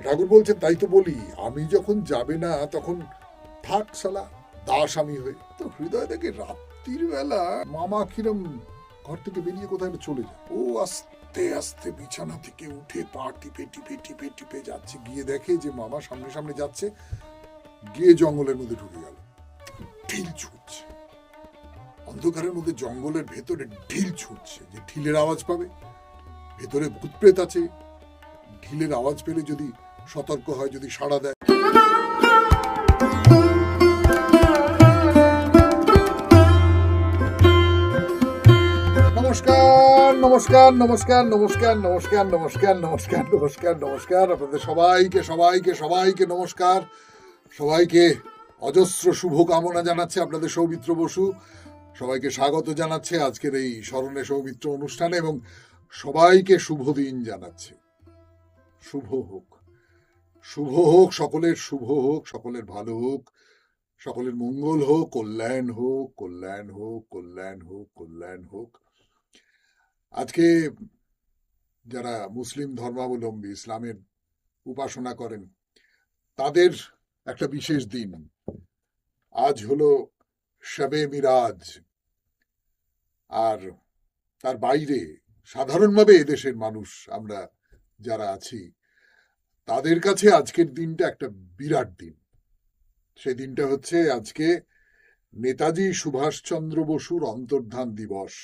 ঠাকুর বলছেন, তাই তো বলি, আমি যখন যাবে না, তখন থাক সালা দাস আমি হয়ে। তো হৃদয় দেখে রাত্রির বেলা মামা কিরম ঘর থেকে বেরিয়ে কোথায় চলে যায়। ও আস্তে আস্তে বিছানা থেকে উঠে পা টিপে টিপে টিপে টিপে যাচ্ছে। গিয়ে দেখে যে মামা সামনে সামনে যাচ্ছে, গিয়ে জঙ্গলের মধ্যে ঢুকে গেল। ঢিল ছুটছে অন্ধকারের মধ্যে জঙ্গলের ভেতরে ঢিল ছুটছে যে ঢিলের আওয়াজ পাবে। ভেতরে ভূতপ্রেত আছে। ঢিলের আওয়াজ পেলে যদি সতর্ক হয় যদি সাড়া দেয়। নমস্কার নমস্কার নমস্কার নমস্কার নমস্কার নমস্কার নমস্কার নমস্কার নমস্কার। আপনাদের সবাইকে সবাইকে সবাইকে নমস্কার। সবাইকে অজস্র শুভ কামনা জানাচ্ছে আপনাদের সৌমিত্র বসু। সবাইকে স্বাগত জানাচ্ছে আজকের এই স্মরণে সৌমিত্র অনুষ্ঠানে এবং সবাইকে শুভ দিন জানাচ্ছে। শুভ হোক। শুভ হোক সকলের, শুভ হোক সকলের, ভালো হোক সকলের, মঙ্গল হোক, কল্যাণ হোক কল্যাণ হোক কল্যাণ হোক কল্যাণ হোক। আজকে যারা মুসলিম ধর্মাবলম্বী, ইসলামের উপাসনা করেন, তাদের একটা বিশেষ দিন। আজ হলো শবে মিরাজ। আর তার বাইরে সাধারণভাবে এদেশের মানুষ আমরা যারা আছি তাদের কাছে আজকের দিনটা একটা বিরাট দিন। সেই দিনটা হচ্ছে আজকে নেতাজি সুভাষচন্দ্র বসুর অন্তর্ধান দিবস।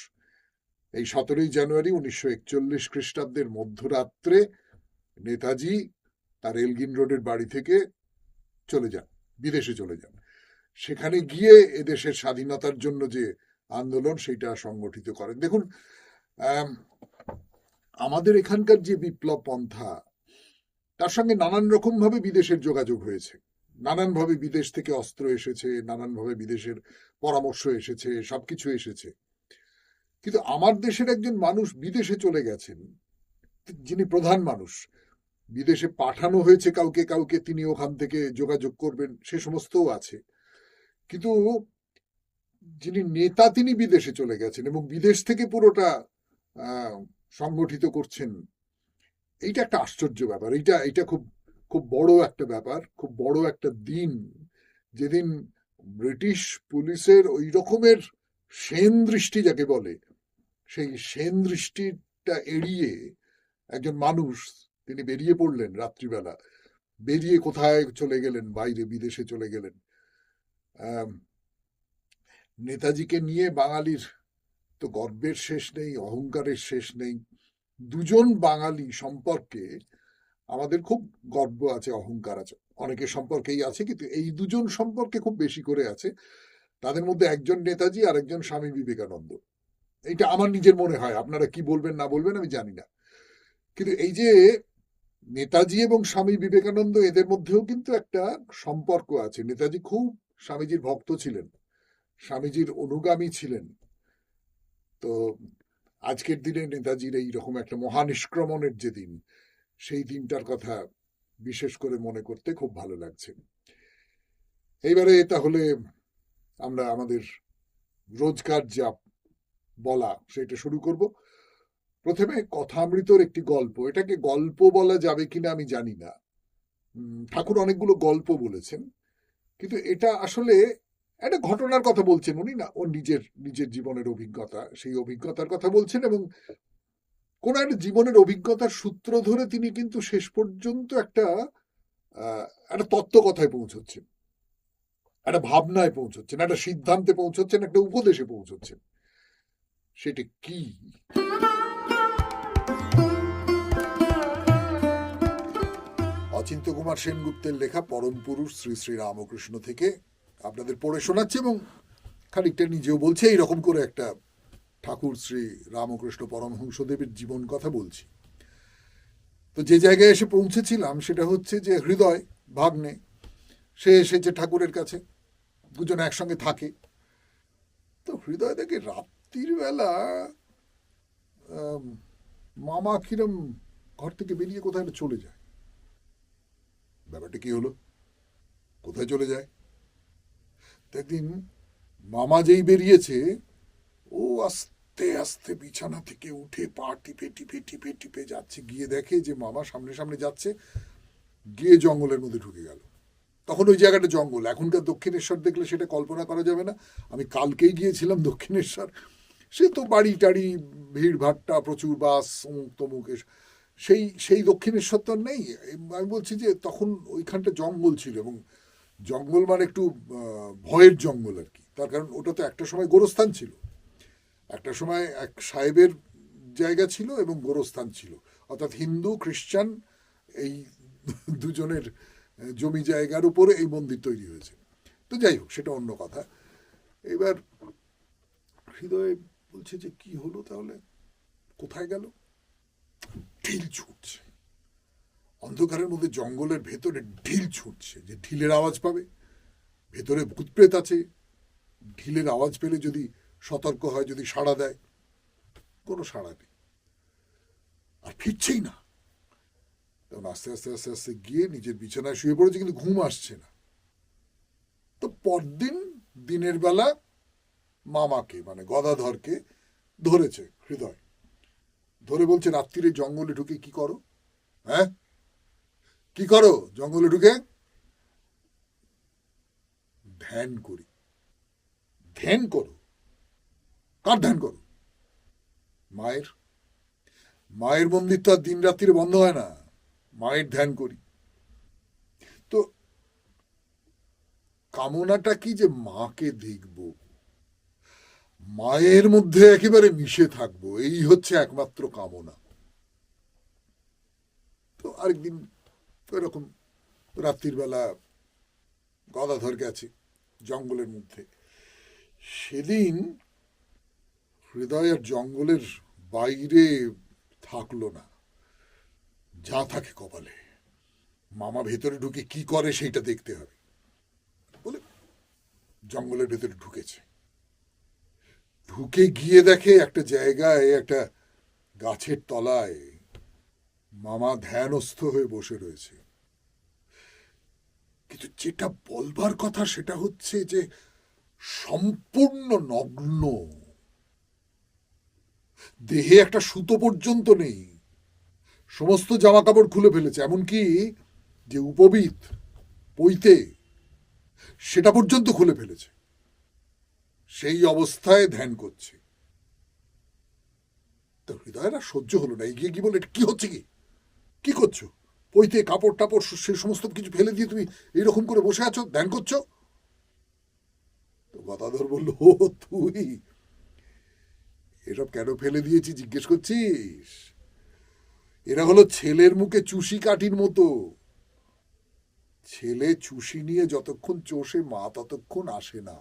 এই সতেরোই জানুয়ারি উনিশশো একচল্লিশ খ্রিস্টাব্দের মধ্যরাত্রে নেতাজি তার এলগিন রোডের বাড়ি থেকে চলে যান, বিদেশে চলে যান। সেখানে গিয়ে এদেশের স্বাধীনতার জন্য যে আন্দোলন সেটা সংগঠিত করেন। দেখুন আমাদের এখানকার যে বিপ্লব পন্থা তার সঙ্গে নানান রকম ভাবে বিদেশের যোগাযোগ হয়েছে। নানান ভাবে বিদেশ থেকে অস্ত্র এসেছে নানান ভাবে বিদেশের পরামর্শ এসেছে, সবকিছু এসেছে। কিন্তু আমার দেশের একজন মানুষ বিদেশে চলে গেছেন, যিনি প্রধান মানুষ, বিদেশে পাঠানো হয়েছে কাউকে কাউকে তিনি ওখান থেকে যোগাযোগ করবেন, সে সমস্তও আছে। কিন্তু যিনি নেতা, তিনি বিদেশে চলে গেছেন এবং বিদেশ থেকে পুরোটা সংগঠিত করছেন এইটা একটা আশ্চর্য ব্যাপার। এইটা এটা খুব খুব বড় একটা ব্যাপার, খুব বড় একটা দিন। যেদিন ব্রিটিশ পুলিশের ওই রকমের সেন দৃষ্টি যাকে বলে, সেই সেন দৃষ্টিটা এড়িয়ে একজন মানুষ, তিনি বেরিয়ে পড়লেন রাত্রিবেলা। বেরিয়ে কোথায় চলে গেলেন? বাইরে, বিদেশে চলে গেলেন। নেতাজিকে নিয়ে বাঙালির তো গর্বের শেষ নেই, অহংকারের শেষ নেই। দুজন বাঙালি সম্পর্কে আমাদের খুব গর্ব আছে, অহংকার আছে। অনেকের সম্পর্কেই আছে, কিন্তু এই দুজন সম্পর্কে খুব বেশি করে আছে। তাদের মধ্যে একজন নেতাজি আর একজন স্বামী বিবেকানন্দ। এটা আমার নিজের মনে হয়। আপনারা কি বলবেন, না বলবেন, আমি জানি না। কিন্তু এই যে নেতাজি এবং স্বামী বিবেকানন্দ, এদের মধ্যেও কিন্তু একটা সম্পর্ক আছে। নেতাজি খুব স্বামীজির ভক্ত ছিলেন, স্বামীজির অনুগামী ছিলেন। তো আজকের দিনে নেতাজির এই রকম একটা মহানিষ্ক্রমণের যে দিন, সেই দিনটার কথা বিশেষ করে মনে করতে খুব ভালো লাগছে। এইবারে তাহলে আমরা আমাদের রোজকার যা বলা, সেটা শুরু করব। প্রথমে কথামৃতর একটি গল্প। এটাকে গল্প বলা যাবে কিনা আমি জানি না। ঠাকুর অনেকগুলো গল্প বলেছেন। কিন্তু এটা আসলে একটা ঘটনার কথা বলছেন উনি না, ও নিজের নিজের জীবনের অভিজ্ঞতা, সেই অভিজ্ঞতার কথা বলছেন এবং কোন একটা জীবনের অভিজ্ঞতার সূত্র ধরে তিনি কিন্তু শেষ পর্যন্ত একটা একটা তত্ত্ব কথায় পৌঁছচ্ছেন। একটা ভাবনায় পৌঁছচ্ছেন, একটা সিদ্ধান্তে পৌঁছচ্ছেন, একটা উপদেশে পৌঁছচ্ছেন। সেটা কি? অচিন্ত কুমার সেনগুপ্তের লেখা পরম পুরুষ শ্রী শ্রী রামকৃষ্ণ থেকে আপনাদের পড়ে শোনাচ্ছে এবং খানিকটা নিজেও বলছে, এইরকম করে একটা ঠাকুর শ্রী রামকৃষ্ণ পরমহংসদেবের জীবন কথা বলছি। তো যে জায়গায় এসে পৌঁছেছিলাম সেটা হচ্ছে যে হৃদয় ভাগ্নে, সে এসেছে ঠাকুরের কাছে, দুজন একসঙ্গে থাকে। তো হৃদয় দেখে রাত্রির বেলা মামা কিরম ঘর থেকে বেরিয়ে কোথায় চলে যায়। ব্যাপারটা কি হলো? কোথায় চলে যায়? একদিন মামা যেই বেরিয়েছে, ও আস্তে আস্তে বিছানা থেকে উঠে পা টিপে টিপে টিপে টিপে যাচ্ছে। গিয়ে দেখে যে মামা সামনে সামনে যাচ্ছে, গিয়ে জঙ্গলের মধ্যে ঢুকে গেল। তখন ওই জায়গাটা জঙ্গল। এখনকার দক্ষিণেশ্বর দেখলে সেটা কল্পনা করা যাবে না। আমি কালকেই গিয়েছিলাম দক্ষিণেশ্বর। সে তো বাড়ি টাড়ি, ভিড় ভাট্টা, প্রচুর বাস অমুক তমুক সেই সেই দক্ষিণেশ্বর তো নেই। আমি বলছি যে তখন ওইখানটা জঙ্গল ছিল এবং জঙ্গল মানে একটু ভয়ের জঙ্গল আর কি। তার কারণ ওটা তো একটা সময় গোরস্থান ছিল। একটা সময় এক সাহেবের জায়গা ছিল এবং গোরস্থান ছিল। অর্থাৎ হিন্দু, খ্রিস্টান এই দুজনের জমি জায়গার উপরে এই মন্দির তৈরি হয়েছে। তো যাই হোক, সেটা অন্য কথা। এবার হৃদয়ে বলছে যে, কি হলো তাহলে? কোথায় গেল? ঢিল ছুটছে। অন্ধকারের মধ্যে জঙ্গলের ভেতরে ঢিল ছুটছে, যে ঢিলের আওয়াজ পাবে। ভেতরে ভূতপ্রেত আছে। ঢিলের আওয়াজ পেলে যদি সতর্ক হয়, যদি সাড়া দেয়, কোনো সাড়া নেই। আর ফিরছেই না। তখন আস্তে আস্তে আস্তে আস্তে গিয়ে নিজের বিছানায় শুয়ে পড়েছে, কিন্তু ঘুম আসছে না। তো পরদিন দিনের বেলা মামাকে মানে গদাধরকে ধরেছে হৃদয়। ধরে বলছে, রাত্রিরে জঙ্গলে ঢুকে কি করো? হ্যাঁ? কি করো? জঙ্গলে ঢুকে ধ্যান করি। ধ্যান করো। কার ধ্যান করো? মায়ের। মায়ের মন্দির তো আর দিন রাত্রিরে বন্ধ হয় না। মায়ের ধ্যান করি। তো কামনাটা কি যে মাকে দেখব? মায়ের মধ্যে একেবারে মিশে থাকব। এই হচ্ছে একমাত্র কামনা। তো আরেকদিন এরকম রাত্রির বেলা গদাধর গেছে জঙ্গলের মধ্যে। সেদিন হৃদয় আর জঙ্গলের বাইরে থাকল না, যা থাকে কপালে। মামা ভেতরে ঢুকে কি করে সেইটা দেখতে হবে। বলে জঙ্গলের ভেতরে ঢুকেছে। ঢুকে গিয়ে দেখে একটা জায়গায় একটা গাছের তলায় মামা ধ্যানস্থ হয়ে বসে রয়েছে। কিন্তু যেটা বলবার কথা সেটা হচ্ছে যে সম্পূর্ণ নগ্ন। দেহে একটা সুতো পর্যন্ত নেই। সমস্ত জামা কাপড় খুলে ফেলেছে, এমনকি যে উপবিত পইতে সেটা পর্যন্ত খুলে ফেলেছে। সেই অবস্থায় ধ্যান করছে। তো হৃদয়ের সহ্য হলো না, এগিয়ে গিয়ে বলে কি হচ্ছে কি? কি করছ? পইতে কাপড় টাপড় সে সমস্ত কিছু ফেলে দিয়ে তুমি এইরকম করে বসে আছো, ধ্যান করছ? তো গদাধর বলল, ও, তুই? এসব কেন ফেলে দিয়েছি জিজ্ঞেস করছিস? এরা হলো ছেলের মুখে চুষি কাঠির মতো। ছেলে চুষি নিয়ে যতক্ষণ চষে মা ততক্ষণ আসে না।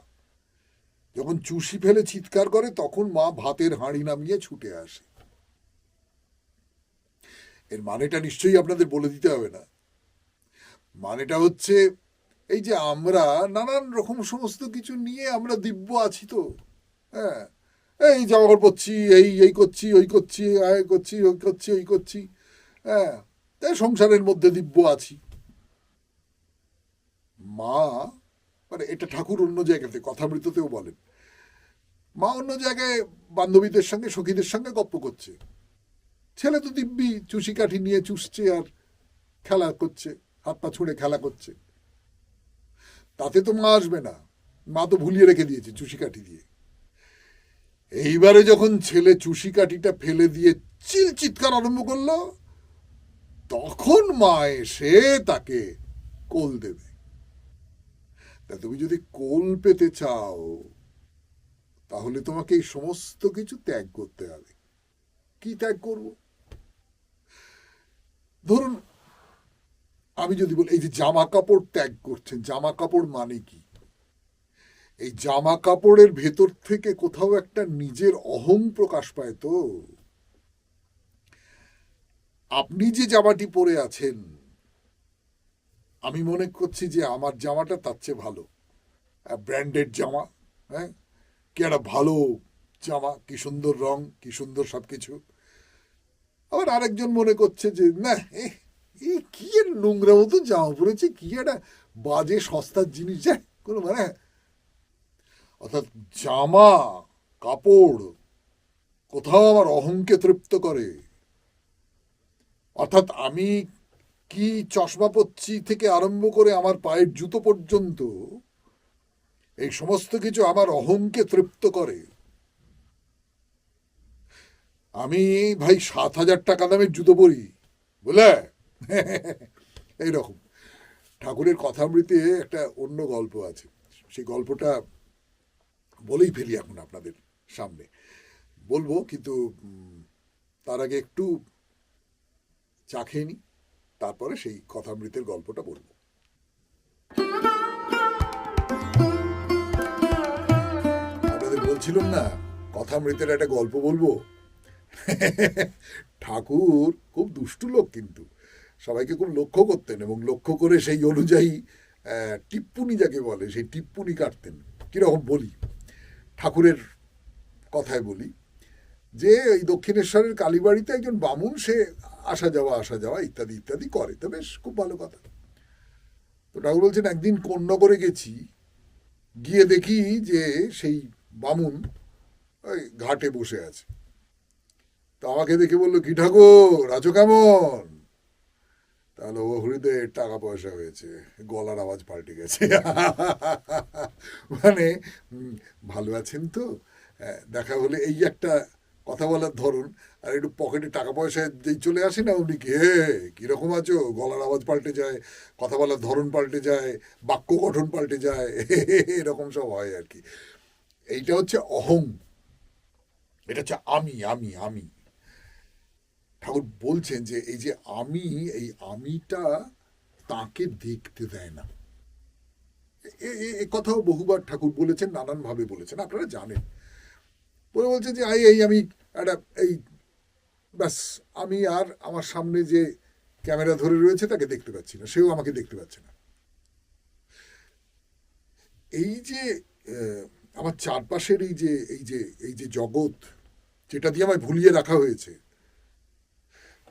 যখন চুষি ফেলে চিৎকার করে, তখন মা ভাতের হাঁড়ি নামিয়ে ছুটে আসে। এর মানেটা নিশ্চয়ই আপনাদের বলে দিতে হবে না। মানেটা হচ্ছে, এই যে আমরা নানান রকম সমস্ত কিছু নিয়ে আমরা দিব্য আছি তো হ্যাঁ? এই জামা কাপড় পরছি, এই এই করছি, ওই করছি, আয় করছি, ওই করছি ওই করছি হ্যাঁ? তাই সংসারের মধ্যে দিব্য আছি। মা মানে এটা ঠাকুর অন্য জায়গাতে, কথামৃততেও বলেন। মা অন্য জায়গায় বান্ধবীদের সঙ্গে, সখীদের সঙ্গে গপ্প করছে। ছেলে তো দিব্যি চুষি কাঠি নিয়ে চুষছে আর খেলা করছে, হাত পা ছুঁড়ে খেলা করছে। তাতে তো মা আসবে না, মা তো ভুলিয়ে রেখে দিয়েছে চুষি কাঠি দিয়ে। এইবারে যখন ছেলে চুষি কাঠিটা ফেলে দিয়ে চিল চিৎকার আরম্ভ করল, তখন মা এসে তাকে কোল দেবে। তা তুমি যদি কোল পেতে চাও, তাহলে তোমাকে এই সমস্ত কিছু ত্যাগ করতে হবে। কি ত্যাগ করব? ধরুন, আমি যদি বলি, এই যে জামা কাপড় ত্যাগ করছেন, জামা কাপড় মানে কি? এই জামা কাপড়ের ভেতর থেকে কোথাও একটা নিজের অহং প্রকাশ পায় তো। আপনি যে জামাটি পরে আছেন, আমি মনে করছি যে আমার জামাটা তার চেয়ে ভালো। ব্র্যান্ডেড জামা হ্যাঁ? কি একটা ভালো জামা, কি সুন্দর রং, কি সুন্দর সবকিছু। আবার আরেকজন মনে করছে যে, না, এ কি নোংরা মতো জামা পরেছে? কি একটা বাজে, সস্তার জিনিস? যায় কোনো মানে অর্থাৎ জামা, কাপড় কোথাও আমার অহংকে তৃপ্ত করে। অর্থাৎ আমি কি চশমা পচ্ছি থেকে আরম্ভ করে আমার পায়ের জুতো পর্যন্ত, এই সমস্ত কিছু আমার অহংকে তৃপ্ত করে। আমি ভাই সাত হাজার টাকা দামের জুতো পরি, বুঝলে? এইরকম। ঠাকুরের কথামৃতে একটা অন্য গল্প আছে। সেই গল্পটা বলেই ফেলি এখন আপনাদের সামনে। বলব, কিন্তু তার আগে একটু চা খেয়ে নিই, তারপরে সেই কথামৃতের গল্পটা বলব। আপনাদের বলছিলাম না, কথামৃতের একটা গল্প বলব? ঠাকুর খুব দুষ্টু লোক কিন্তু। সবাইকে খুব লক্ষ্য করতেন এবং লক্ষ্য করে সেই অনুযায়ী টিপ্পুনি যাকে বলে, সেই টিপ্পুনি কাটতেন। কীরকম বলি? ঠাকুরের কথায় বলি যে, এই দক্ষিণেশ্বরের কালীবাড়িতে একজন বামুন, সে আসা যাওয়া আসা যাওয়া ইত্যাদি ইত্যাদি করে। তো বেশ, খুব ভালো কথা। তো ঠাকুর বলছেন, একদিন কন্যগরে গেছি, গিয়ে দেখি যে সেই বামুন ওই ঘাটে বসে আছে। তো আমাকে দেখে বলল কি ঠাকুর আছো কেমন? তাহলে ও হৃদয়ে টাকা পয়সা হয়েছে গলার আওয়াজ পাল্টে গেছে। মানে ভালো আছেন তো? হ্যাঁ, দেখা হলে এই একটা কথা বলার ধরন আর একটু পকেটে টাকা পয়সা যেই চলে আসে না উনি কি হে কীরকম আছো? গলার আওয়াজ পাল্টে যায় কথা বলার ধরন পাল্টে যায় বাক্য গঠন পাল্টে যায় এরকম সব হয় আর কি। এইটা হচ্ছে অহং এটা হচ্ছে আমি আমি আমি। ঠাকুর বলছেন যে এই যে আমি, এই আমিটা তাকে দেখতে দেয় না। এ- কথাও বহুবার ঠাকুর বলেছেন নানান ভাবে বলেছেন, আপনারা জানেন। বলে বলছেন যে এই এই আমি একটা, এই, ব্যাস, আমি আর আমার সামনে যে ক্যামেরা ধরে রয়েছে তাকে দেখতে পাচ্ছি না, সেও আমাকে দেখতে পাচ্ছে না। এই যে আমার চারপাশের এই যে এই যে এই যে জগৎ, যেটা দিয়ে আমায় ভুলিয়ে রাখা হয়েছে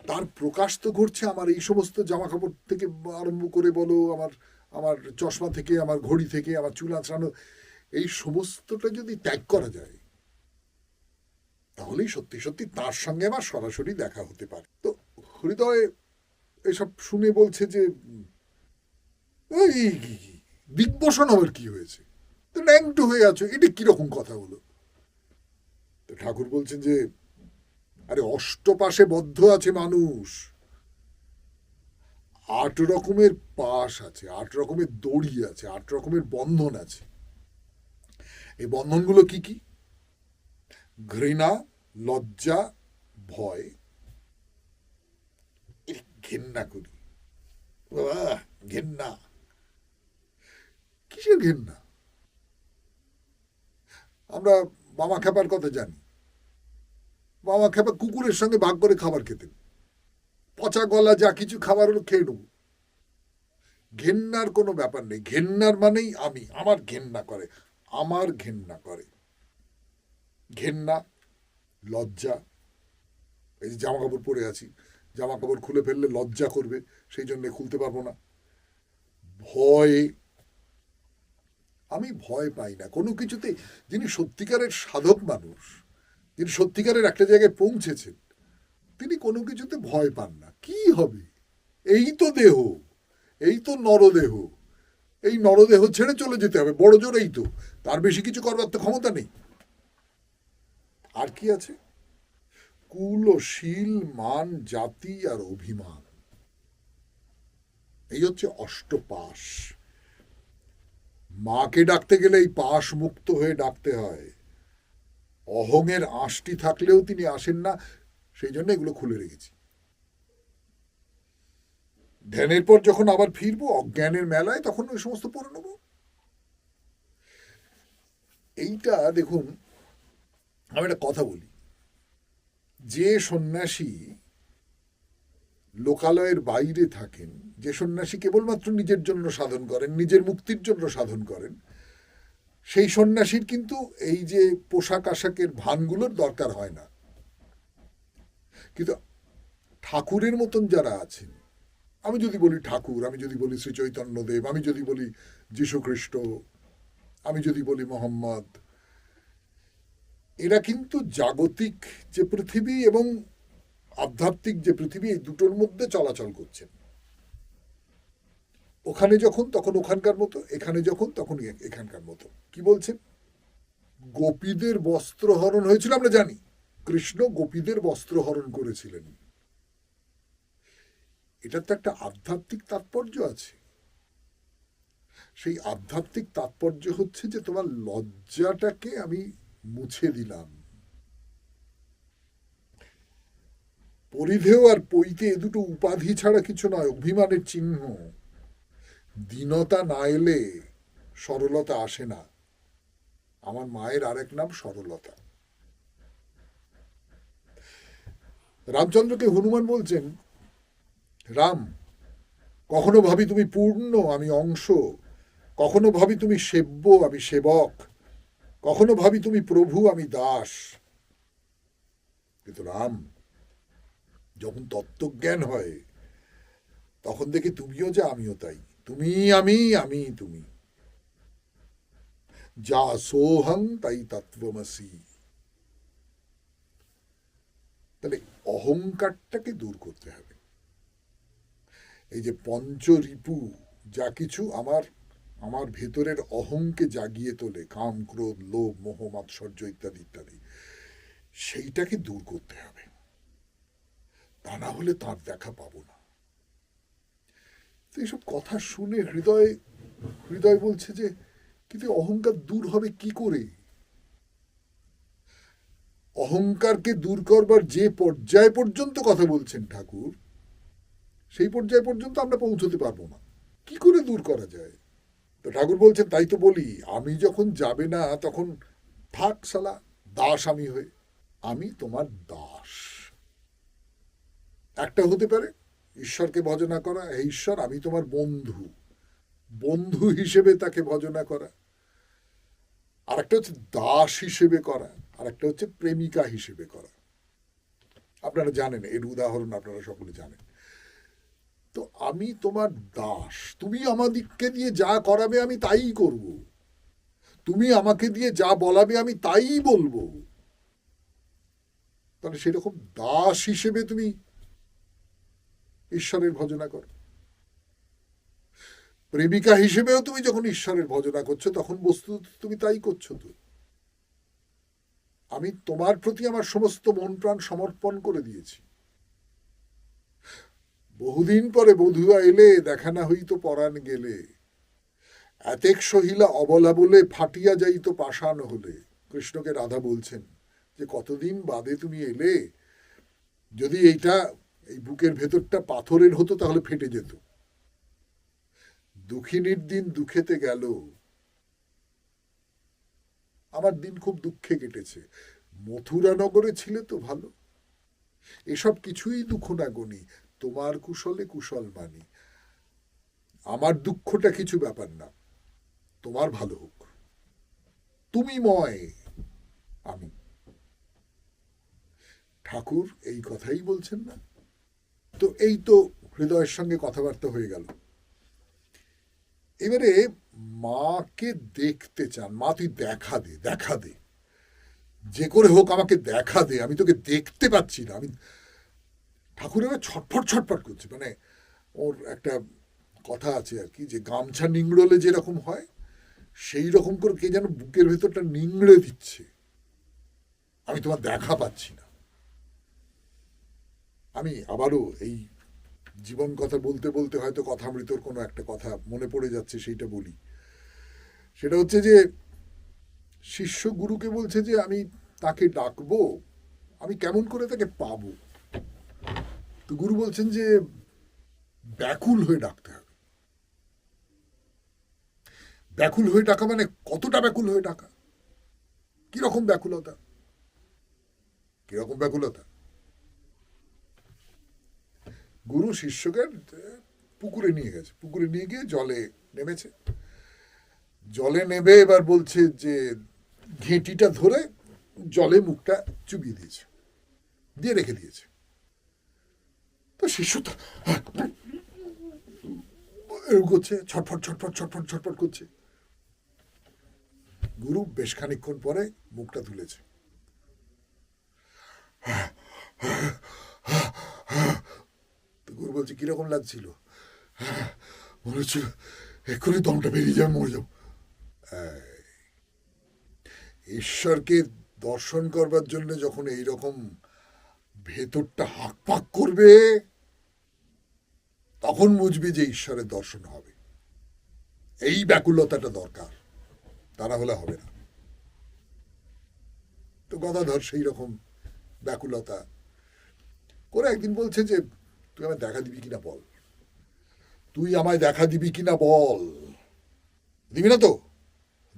তার প্রকাশ তো ঘটছে আমার এই সমস্ত জামা কাপড় থেকে আরম্ভ করে বলো, আমার আমার চশমা থেকে, আমার ঘড়ি থেকে, আমার চুল আঁচড়ানো, এই সমস্তটা যদি ত্যাগ করা যায়, তাহলেই সত্যি সত্যি তার সঙ্গে আমার সরাসরি দেখা হতে পারে। তো হৃদয় এসব শুনে বলছে যে দিগ্বসন হওয়ার কি হয়েছে? তো ন্যাংটো হয়ে আছো, এটা কীরকম কথা হলো তো ঠাকুর বলছেন যে আরে, অষ্টপাশে বদ্ধ আছে মানুষ। আট রকমের পাশ আছে, আট রকমের দড়ি আছে, আট রকমের বন্ধন আছে। এই বন্ধনগুলো কি কি? ঘৃণা, লজ্জা, ভয়। ঘেন্না করি। বাবা, ঘেন্না। কিসের ঘেন্না? আমরা মামা খেপার কথা জানি। মামা খেপা কুকুরের সঙ্গে ভাগ করে খাবার খেতেন পচা গলা যা কিছু খাবার হলো খেয়ে নেব। ঘেন্নার কোনো ব্যাপার নেই। ঘেন্নার মানেই আমি। আমার ঘেন্না করে। আমার ঘেন্না করে। ঘেন্না, লজ্জা। এই যে জামা কাপড় পরে আছি। জামা কাপড় খুলে ফেললে লজ্জা করবে। সেই জন্য খুলতে পারব না। ভয়। আমি ভয় পাই না। কোনো কিছুতে যিনি সত্যিকারের সাধক মানুষ যিনি সত্যিকারের একটা জায়গায় পৌঁছেছেন। তিনি কোনো কিছুতে ভয় পান না। কি হবে? এই তো দেহ। এই তো নরদেহ। এই নরদেহ ছেড়ে চলে যেতে হবে। বড় জোর এই তো। তার বেশি কিছু করবার তো ক্ষমতা নেই। আর কি আছে? কুল ও শীল, মান, জাতি আর অভিমান। এই হচ্ছে অষ্টপাশ। মাকে ডাকতে গেলে এই পাশ মুক্ত হয়ে ডাকতে হয়। অহংয়ের আঁশটি থাকলেও তিনি আসেন না, সেই জন্য এগুলো খুলে রেখেছি। ধ্যানের পর যখন আবার ফিরবো, অজ্ঞানের মেলায়, তখন ওই সমস্ত পড়ে নেব। এইটা দেখুন, আমি একটা কথা বলি। যে সন্ন্যাসী লোকালয়ের বাইরে থাকেন, যে সন্ন্যাসী কেবলমাত্র নিজের জন্য সাধন করেন, নিজের মুক্তির জন্য সাধন করেন সেই সন্ন্যাসীর কিন্তু এই যে পোশাক আশাকের ভানগুলোর দরকার হয় না। কিন্তু ঠাকুরের মতন যারা আছেন, আমি যদি বলি ঠাকুর, আমি যদি বলি শ্রী চৈতন্যদেব, আমি যদি বলি যীশু খ্রিস্ট আমি যদি বলি মোহাম্মদ, এরা কিন্তু জাগতিক যে পৃথিবী এবং আধ্যাত্মিক যে পৃথিবী, এই দুটোর মধ্যে চলাচল করছেন। ওখানে যখন, তখন ওখানকার মতো, এখানে যখন, তখন এখানকার মতো। কি বলছেন? গোপীদের বস্ত্র হরণ হয়েছিল, আমরা জানি। কৃষ্ণ গোপীদের বস্ত্র হরণ করেছিলেন। এটার তো একটা আধ্যাত্মিক তাৎপর্য আছে। সেই আধ্যাত্মিক তাৎপর্য হচ্ছে যে তোমার লজ্জাটাকে আমি মুছে দিলাম। পরিধেয় আর পৈতে এ দুটো উপাধি ছাড়া কিছু নয়, অভিমানের চিহ্ন। দীনতা না এলে সরলতা আসে না। আমার মায়ের আরেক নাম সরলতা। রামচন্দ্রকে হনুমান বলছেন, রাম, কখনো ভাবি তুমি পূর্ণ, আমি অংশ। কখনো ভাবি তুমি সেব্য, আমি সেবক। কখনো ভাবি তুমি প্রভু, আমি দাস। কিন্তু রাম, যখন তত্ত্বজ্ঞান হয়, তখন দেখি তুমিও যা আমিও তাই। তুমি আমি আমি তুমি। যা সোহং, তাই তত্ত্বমসি। তাহলে অহংকারটাকে দূর করতে হবে। এই যে পঞ্চ রিপু যা কিছু আমার আমার ভেতরের অহংকে জাগিয়ে তোলে, কাম, ক্রোধ, লোভ, মোহ, মাৎসর্য ইত্যাদি ইত্যাদি, সেইটাকে দূর করতে হবে। তা না হলে তার দেখা পাবো এইসব কথা শুনে হৃদয় হৃদয় বলছে যে, কিন্তু অহংকার দূর হবে কি করে? অহংকারকে দূর করবার যে পর্যায় পর্যন্ত কথা বলছেন ঠাকুর, সেই পর্যায় পর্যন্ত আমরা পৌঁছতে পারব না। কি করে দূর করা যায়? তো ঠাকুর বলছেন, তাই তো বলি, আমি যখন যাবে না, তখন থাক সালা দাস আমি হয়ে। আমি তোমার দাস। একটা হতে পারে ঈশ্বরকে ভজনা করা, হে ঈশ্বর, আমি তোমার বন্ধু। বন্ধু হিসেবে তাকে ভজনা করা। আর একটা হচ্ছে দাস হিসেবে করা আর একটা হচ্ছে প্রেমিকা হিসেবে করা। আপনারা জানেন, এর উদাহরণ আপনারা সকলে জানেন। তো আমি তোমার দাস, তুমি আমাদিকে দিয়ে যা করাবে আমি তাই করব। তুমি আমাকে দিয়ে যা বলাবে আমি তাই বলব। তাহলে সেরকম দাস হিসেবে তুমি ঈশ্বরের ভজনা করো। প্রেমিকা হিসেবেও তুমি যখন ঈশ্বরের ভজনা করছ, তখন বস্তু তুমি তাই করছ তো। আমি তোমার প্রতি আমার সমস্ত মন প্রাণ সমর্পণ করে দিয়েছি। বহুদিন পরে বধুয়া এলে দেখা না হইতো পরাণ গেলে। এতেক সহিলা অবলা বলে ফাটিয়া যাইত পাষাণ হলে। কৃষ্ণকে রাধা বলছেন যে, কতদিন বাদে তুমি এলে? যদি এইটা এই বুকের ভেতরটা পাথরের হতো, তাহলে ফেটে যেত। দুঃখিনীর দিন দুঃখেতে গেল। আমার দিন খুব দুঃখে কেটেছে। মথুরা নগরে ছিলে তো ভালো। এসব কিছুই দুঃখ না গণি, তোমার কুশলে কুশল মানি। আমার দুঃখটা কিছু ব্যাপার না, তোমার ভালো হোক। তুমি ময়, আমি। ঠাকুর এই কথাই বলছেন না? তো এই তো হৃদয়ের সঙ্গে কথাবার্তা হয়ে গেল। এবারে মাকে দেখতে চান, মা তুই দেখা দে দেখা দে। যে করে হোক আমাকে দেখা দে, আমি তোকে দেখতে পাচ্ছি না। আমি ঠাকুর এবার ছটফট ছটফট করছে। মানে ওর একটা কথা আছে আর কি, যে গামছা নিংড়লে যেরকম হয়, সেই রকম করে কে যেন বুকের ভেতরটা নিংড়ে দিচ্ছে। আমি তোমার দেখা পাচ্ছি না। আমি আবারও এই জীবন কথা বলতে বলতে হয়তো কথামৃতর কোনো একটা কথা মনে পড়ে যাচ্ছে, সেইটা বলি। সেটা হচ্ছে যে, শিষ্য গুরুকে বলছে যে, আমি তাকে ডাকবো, আমি কেমন করে তাকে পাবো? তো গুরু বলছেন যে, ব্যাকুল হয়ে ডাকতে হবে। ব্যাকুল হয়ে ডাকা মানে কতটা ব্যাকুল হয়ে ডাকা? কীরকম ব্যাকুলতা? কীরকম ব্যাকুলতা? গুরু শিষ্যকে পুকুরে নিয়ে গেছে। পুকুরে নিয়ে গিয়ে জলে নেমেছে। জলে নেবে এবার বলছে যে, ঘেঁটিটা ধরে জলে মুখটা চুবিয়ে দিয়েছে, দিয়ে রেখে দিয়েছে। তো শিশু তো করছে, ছটফট ছটফট ছটফট ছটফট করছে। গুরু বেশ খানিক্ষণ পরে মুখটা তুলেছে বলছে, কীরকম লাগছিল? মনে হচ্ছে এক্ষুনি দমটা বেরিয়ে যাবে, মরে যাব। ঈশ্বরকে দর্শন করবার জন্য যখন এই রকম ভেতরটা হাঁকপাক করবে, তখন বুঝবি যে ঈশ্বরের দর্শন হবে। এই ব্যাকুলতাটা দরকার, তারা হলে হবে না। তো গদাধর সেই রকম ব্যাকুলতা করে একদিন বলছে যে তুই আমায় দেখা দিবি কিনা বল। তুই আমায় দেখা দিবি কিনা বল। দিবি না তো?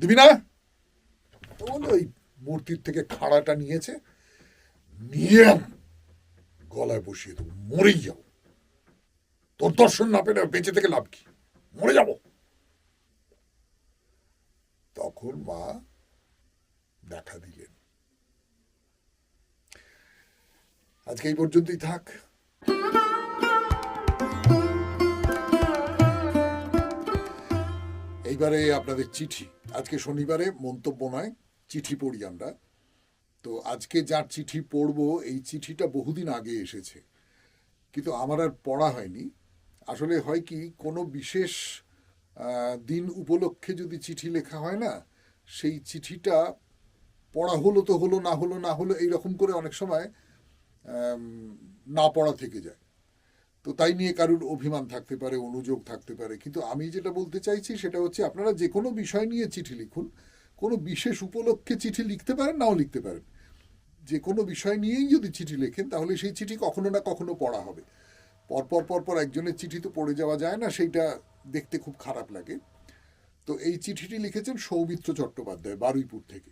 দিবি না? ওই মূর্তির থেকে খাড়াটা নিয়েছে, নিয়ে গলায় বসিয়ে দেবো, মরেই যাও তোর দর্শন না পেলে বেঁচে থেকে লাভ কি? মরে যাব। তখন মা দেখা দিলেন। আজকে এই পর্যন্তই থাক। এইবারে আপনাদের চিঠি। আজকে শনিবারে মন্তব্য নয়, চিঠি পড়ি আমরা। তো আজকে যার চিঠি পড়ব, এই চিঠিটা বহুদিন আগে এসেছে। কিন্তু আমার আর পড়া হয়নি। আসলে হয় কি, কোনো বিশেষ দিন উপলক্ষে যদি চিঠি লেখা হয় না, সেই চিঠিটা পড়া হলো তো হলো, না হলো না হলো, এইরকম করে অনেক সময় না পড়া থেকে যায়। তো তাই নিয়ে কারুর অভিমান থাকতে পারে, অনুযোগ থাকতে পারে। কিন্তু আমি যেটা বলতে চাইছি সেটা হচ্ছে আপনারা যে কোনো বিষয় নিয়ে চিঠি লিখুন। কোনো বিশেষ উপলক্ষে চিঠি লিখতে পারেন, নাও লিখতে পারেন। যে কোনো বিষয় নিয়েই যদি চিঠি লেখেন, তাহলে সেই চিঠি কখনো না কখনো পড়া হবে। পরপর পরপর একজনের চিঠি তো পড়ে যাওয়া যায় না, সেইটা দেখতে খুব খারাপ লাগে। তো এই চিঠিটি লিখেছেন সৌমিত্র চট্টোপাধ্যায়, বারুইপুর থেকে।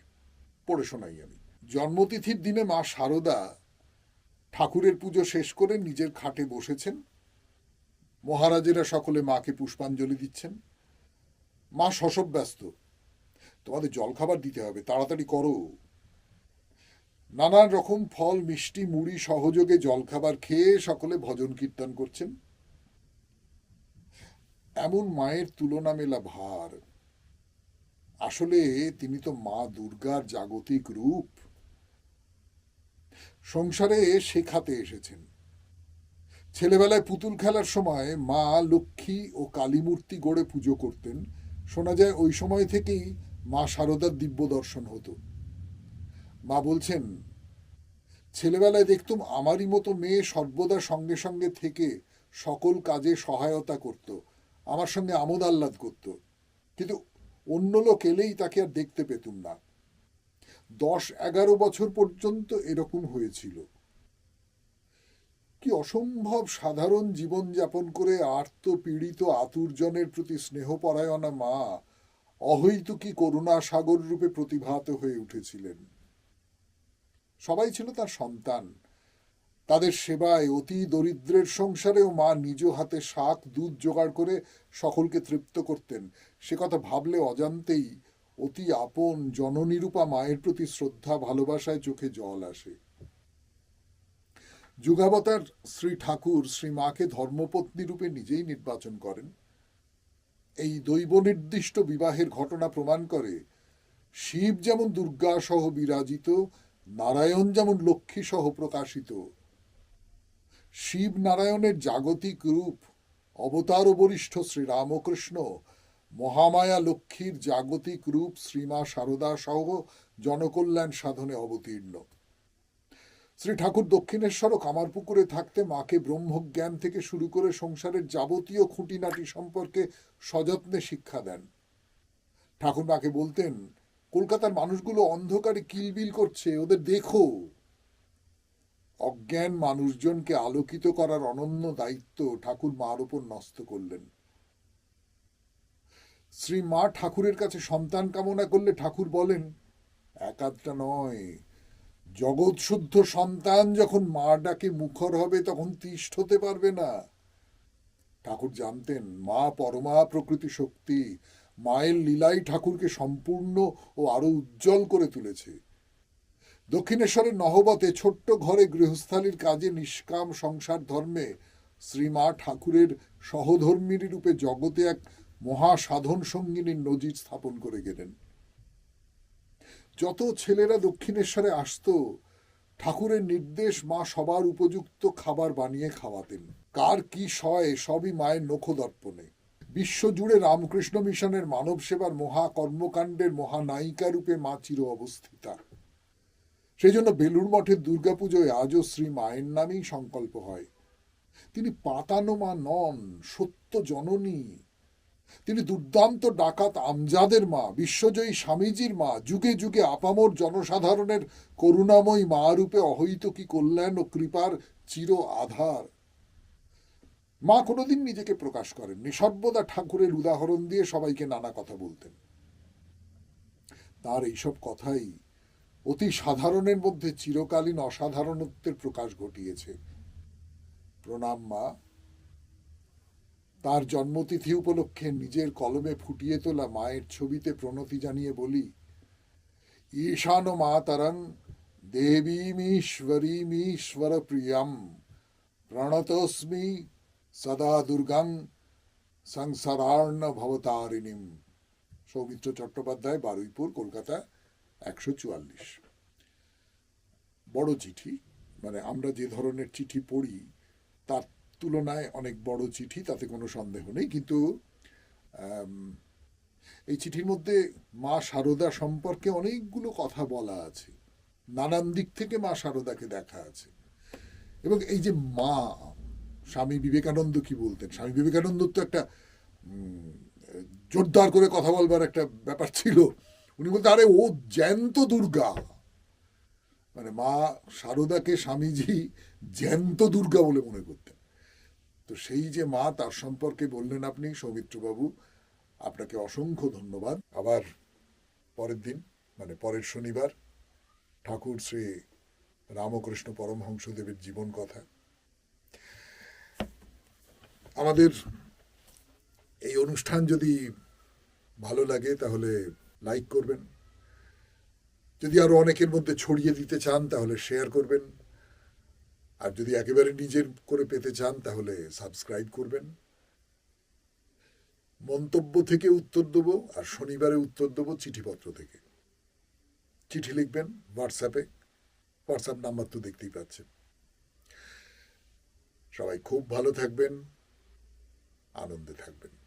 পড়ে শোনাই আমি। জন্মতিথির দিনে মা শারদা ঠাকুরের পুজো শেষ করে নিজের খাটে বসেছেন। মহারাজেরা সকলে মাকে পুষ্পাঞ্জলি দিচ্ছেন। মা ব্যস্ত। তোমাদের জলখাবার দিতে হবে, তাড়াতাড়ি করো। নানান রকম ফল, মিষ্টি, মুড়ি সহযোগে জলখাবার খেয়ে সকলে ভজন কীর্তন করছেন। এমন মায়ের তুলনা মেলা ভার। আসলে তিনি তো মা দুর্গার জাগতিক রূপ। সংসারে শেখাতে এসেছেন। ছেলেবেলায় পুতুল খেলার সময় মা, লক্ষ্মী ও কালীমূর্তি গড়ে পুজো করতেন। শোনা যায় ওই সময় থেকেই মা শারদার দিব্য দর্শন হতো। মা বলছেন, ছেলেবেলায় দেখতুম আমারই মতো মেয়ে সর্বদা সঙ্গে সঙ্গে থেকে সকল কাজে সহায়তা করত, আমার সঙ্গে আমোদ আহ্লাদ করত। কিন্তু অন্য লোক এলেই তাকে আর দেখতে পেতুম না। দশ এগারো বছর পর্যন্ত এরকম হয়েছিল। কি অসম্ভব সাধারণ জীবন যাপন করে আর্ত পীড়িত আতুরজনের প্রতি স্নেহপরায়ণা মা অহৈতুকী করুণা সাগর রূপে প্রতিভাত হয়ে উঠেছিলেন। সবাই ছিল তার সন্তান। তাদের সেবায় অতি দরিদ্রের সংসারেও মা নিজ হাতে শাক, দুধ জোগাড় করে সকলকে তৃপ্ত করতেন। সে কথা ভাবলে অজান্তেই অতি আপন জননিরূপা মায়ের প্রতি শ্রদ্ধা, ভালোবাসায় চোখে জল আসে। যুগাবতার শ্রী ঠাকুর শ্রী মাকে ধর্মপত্নী রূপে নিজেই নির্বাচন করেন। এই দৈব নির্দিষ্ট বিবাহের ঘটনা প্রমাণ করে, শিব যেমন দুর্গা সহ বিরাজিত, নারায়ণ যেমন লক্ষ্মী সহ প্রকাশিত। শিব নারায়ণের জাগতিক রূপ, অবতার ও বরিষ্ঠ শ্রী রামকৃষ্ণ মহামায়া লক্ষ্মীর জাগতিক রূপ শ্রীমা শারদা সহ জনকল্যাণ সাধনে অবতীর্ণ। শ্রী ঠাকুর দক্ষিণেশ্বর কামারপুকুরে থাকতে মাকে ব্রহ্মজ্ঞান থেকে শুরু করে সংসারের যাবতীয় খুঁটিনাটি সম্পর্কে সযত্নে শিক্ষা দেন। ঠাকুর মাকে বলতেন, কলকাতার মানুষগুলো অন্ধকারে কিলবিল করছে, ওদের দেখো। অজ্ঞান মানুষজনকে আলোকিত করার অনন্য দায়িত্ব ঠাকুর মার উপর ন্যস্ত করলেন। শ্রী মা ঠাকুরের কাছে সন্তান কামনা করলে ঠাকুর বলেন একাধটা নয়। জগৎ শুদ্ধ সন্তান যখন মা ডাকে মুখর হবে তখন তিষ্ঠ হতে পারবে না। ঠাকুর জানতেন, মা পরমা প্রকৃতি শক্তি, মায়ের লীলাই ঠাকুরকে সম্পূর্ণ ও আরও উজ্জ্বল করে তুলেছে। দক্ষিণেশ্বরের নহবতে ছোট্ট ঘরে গৃহস্থালির কাজে নিষ্কাম সংসার ধর্মে শ্রীমা ঠাকুরের সহধর্মিনী রূপে জগতে এক মহা সাধন সঙ্গিনীর নজির স্থাপন করে গেলেন। যত ছেলেরা দক্ষিণেশ্বরে আসতো, ঠাকুরের নির্দেশ মা সবার উপযুক্ত খাবার বানিয়ে খাওয়াতেন। কার কি সয়, সবই মায়ের নখ দর্পণে বিশ্বজুড়ে রামকৃষ্ণ মিশনের মানব সেবার মহা কর্মকাণ্ডের মহানায়িকা রূপে মা চির অবস্থিতা। সেই জন্য বেলুর মঠের দুর্গাপুজোয় আজও শ্রী মায়ের নামেই সংকল্প হয়। তিনি পাতানো মা নন, সত্য জননী তিনি দুর্দান্ত ডাকাত আমজাদের মা, বিশ্বজয়ী স্বামীজির মা, যুগে যুগে আপামর জনসাধারণের করুণাময়ী মা রূপে অহৈত কি কল্যাণ ও কৃপার চির আধার। মা কোনোদিন নিজেকে প্রকাশ করেননি। সর্বদা ঠাকুরের উদাহরণ দিয়ে সবাইকে নানা কথা বলতেন। তার এইসব কথাই অতি সাধারণের মধ্যে চিরকালীন অসাধারণত্বের প্রকাশ ঘটিয়েছে। প্রণাম মা। তার জন্মতিথি উপলক্ষে নিজের কলমে ফুটিয়ে তোলা মায়ের ছবিতে প্রণতি জানিয়ে বলি, ঈশান মাতরং দেবীমীশ্বরীমীশ্বর প্রিয়ম, প্রণতস্মি সদা দুর্গাং সংসারার্ণ ভবতারিণীম সৌমিত্র চট্টোপাধ্যায়, বারুইপুর, কলকাতা, একশো চুয়াল্লিশ। বড় চিঠি মানে আমরা যে ধরনের চিঠি পড়ি, তার তুলনায় অনেক বড় চিঠি, তাতে কোনো সন্দেহ নেই। কিন্তু এই চিঠির মধ্যে মা সারদা সম্পর্কে অনেকগুলো কথা বলা আছে। নানান দিক থেকে মা সারদাকে দেখা আছে। এবং এই যে মা, স্বামী বিবেকানন্দ কি বলতেন? স্বামী বিবেকানন্দ তো একটা জোরদার করে কথা বলবার একটা ব্যাপার ছিল। উনি বলতেন, আরে, ও জ্যান্ত দুর্গা। মানে মা সারদাকে স্বামীজি জ্যান্ত দুর্গা বলে মনে করতেন। তো সেই যে মা তার সম্পর্কে বললেন আপনি, সৌমিত্রবাবু, আপনাকে অসংখ্য ধন্যবাদ। আবার পরের দিন মানে পরের শনিবার, ঠাকুর শ্রী রামকৃষ্ণ পরমহংসদেবের জীবন কথা। আমাদের এই অনুষ্ঠান যদি ভালো লাগে, তাহলে লাইক করবেন। যদি আরও অনেকের মধ্যে ছড়িয়ে দিতে চান, তাহলে শেয়ার করবেন। আর যদি একেবারে নিজের করে পেতে চান, তাহলে সাবস্ক্রাইব করবেন। মন্তব্য থেকে উত্তর দেবো আর শনিবারে উত্তর দেবো চিঠিপত্র থেকে। চিঠি লিখবেন হোয়াটসঅ্যাপে হোয়াটসঅ্যাপ নাম্বার তো দেখতেই পাচ্ছেন। সবাই খুব ভালো থাকবেন, আনন্দে থাকবেন।